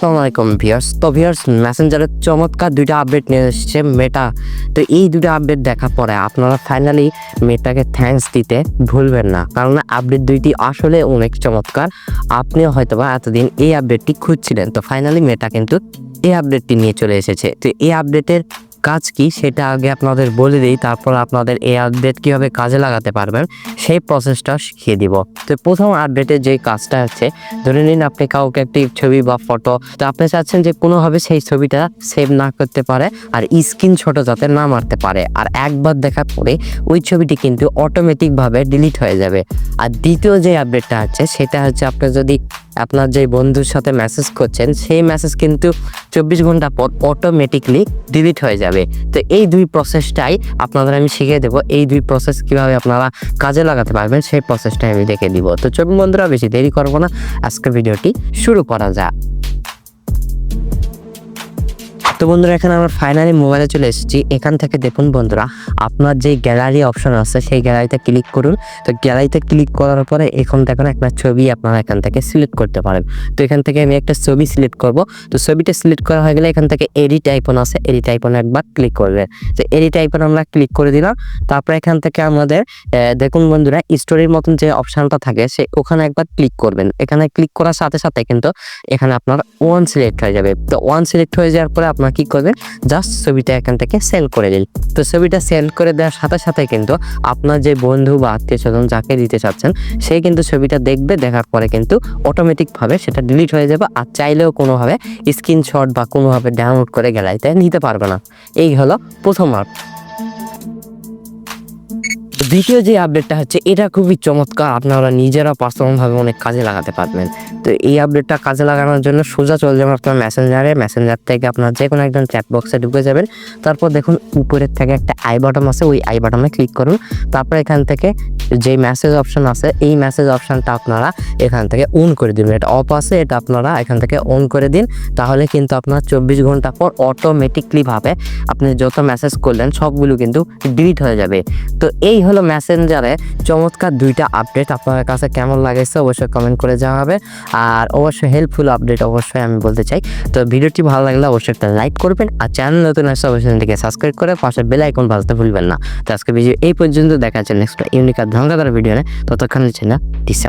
আসসালামু আলাইকুম ভিয়ার্স তো ভিয়ার্স মেসেঞ্জারের চমৎকার দুইটা আপডেট নিয়ে এসেছে মেটা তো এই দুটো আপডেট দেখার পরে আপনারা ফাইনালি মেটাকে থ্যাঙ্কস দিতে ভুলবেন না। কারণ আপডেট দুইটি আসলে অনেক চমৎকার। আপনিও হয়তো বা এতদিন এই আপডেটটি খুঁজছিলেন। তো ফাইনালি মেটা কিন্তু এই আপডেটটি নিয়ে চলে এসেছে। তো এই আপডেটের কাজ কি সেটা আগে আপনাদের বলে দিই, তারপর আপনাদের এই আপডেট কীভাবে কাজে লাগাতে পারবেন সেই প্রসেসটা শিখিয়ে দিব। তো প্রথম আপডেটের যে কাজটা আছে, ধরে নিন আপনি কাউকে একটি ছবি বা ফটো তো আপনি চাচ্ছেন যে কোনোভাবে সেই ছবিটা সেভ না করতে পারে আর স্ক্রিন ছোট যাতে না মারতে পারে। আর একবার দেখার পরে ওই ছবিটি কিন্তু অটোমেটিকভাবে ডিলিট হয়ে যাবে। আর দ্বিতীয় যে আপডেটটা আছে, সেটা হচ্ছে আপনি যদি আপনার যে বন্ধুর সাথে মেসেজ করছেন, সেই মেসেজ কিন্তু চব্বিশ ঘণ্টা পর অটোমেটিকলি ডিলিট হয়ে যাবে। তো এই দুই প্রসেসটাই আপনাদের আমি শিখিয়ে দেবো। এই দুই প্রসেস কীভাবে আপনারা কাজে লাগাতে পারবেন, সেই প্রসেসটাই আমি দেখে দিব তো চব্বিশ বন্ধুরা, বেশি দেরি করব না। আজকে ভিডিওটি শুরু করা যাক। তো বন্ধুরা, এখানে আমরা ফাইনালি মোবাইলে চলে এসেছি। এখান থেকে দেখুন বন্ধুরা, আপনার যে গ্যালারি অপশন আছে, সেই গ্যালারিতে ক্লিক করুন। তো গ্যালারিতে ক্লিক করার পরে এখন দেখুন একটা ছবি আপনারা এখান থেকে সিলেক্ট করতে পারেন। তো এখান থেকে আমি একটা ছবি সিলেক্ট করব। তো ছবিটা সিলেক্ট করা হয়ে গেলে এখান থেকে এডিট আইকন আছে এডিট আইকনে একবার ক্লিক করবেন তো এডিট আইকন আমরা ক্লিক করে দিলাম। তারপরে এখান থেকে আমাদের দেখুন বন্ধুরা স্টোরির মতন যে অপশনটা থাকে, সে ওখানে একবার ক্লিক করবেন। এখানে ক্লিক করার সাথে সাথে কিন্তু এখানে আপনার ওয়ান সিলেক্ট হয়ে যাবে। তো ওয়ান সিলেক্ট হয়ে যাওয়ার পরে আপনার কি করবেন জাস্ট ছবিটা এখান থেকে সেল করে দিন তো ছবিটা সেল করে দেওয়ার সাথে সাথে কিন্তু আপনার যে বন্ধু বা আত্মীয় স্বজন যাকে দিতে চাচ্ছেন, সে কিন্তু ছবিটা দেখবে, দেখার পরে কিন্তু অটোমেটিকভাবে সেটা ডিলিট হয়ে যাবে আর চাইলেও কোনোভাবে স্ক্রিনশট বা কোনোভাবে ডাউনলোড করে গ্যালারিতে নিতে পারবে না। এই হলো প্রথম আপ দ্বিতীয় যে আপডেটটা হচ্ছে, এটা খুবই চমৎকার। আপনারা নিজেরা পার্সোনালভাবে অনেক কাজে লাগাতে পারবেন। তো এই আপডেটটা কাজে লাগানোর জন্য সোজা চলে যাবেন আপনার মেসেঞ্জারে মেসেঞ্জার থেকে আপনার যে কোনো একজন চ্যাট বক্সে ঢুকে যাবেন। তারপর দেখুন, উপরের থেকে একটা আই বাটন আছে, ওই আই বাটনে ক্লিক করুন। তারপর এখান থেকে যে মেসেজ অপশন আছে, এই মেসেজ অপশনটা আপনারা এখান থেকে অন করে দিন এটা অফ আছে, এটা আপনারা এখান থেকে অন করে দিন। তাহলে কিন্তু আপনার চব্বিশ ঘণ্টা পর অটোমেটিকলিভাবে আপনি যত মেসেজ করলেন, সবগুলো কিন্তু ডিলিট হয়ে যাবে। তো এই হলো মেসেঞ্জারে চমৎকার দুইটা আপডেট আপনার কাছে কেমন লাগেছে অবশ্যই কমেন্ট করে জানাবে আর অবশ্যই হেল্পফুল আপডেট অবশ্যই আমি বলতে চাই। তো ভিডিওটি ভালো লাগলে অবশ্যই একটা লাইক করবেন আর চ্যানেল নতুন আসলে অবশ্যই চ্যানেলটিকে সাবস্ক্রাইব করে পাশে বেল আইকন বাজতে ভুলবেন না। তো আজকে ভিডিও এই পর্যন্ত। দেখা যাচ্ছে নেক্সট ইউনিক আর ধঙ্গাদার ভিডিও ততক্ষণ হচ্ছে না ডিস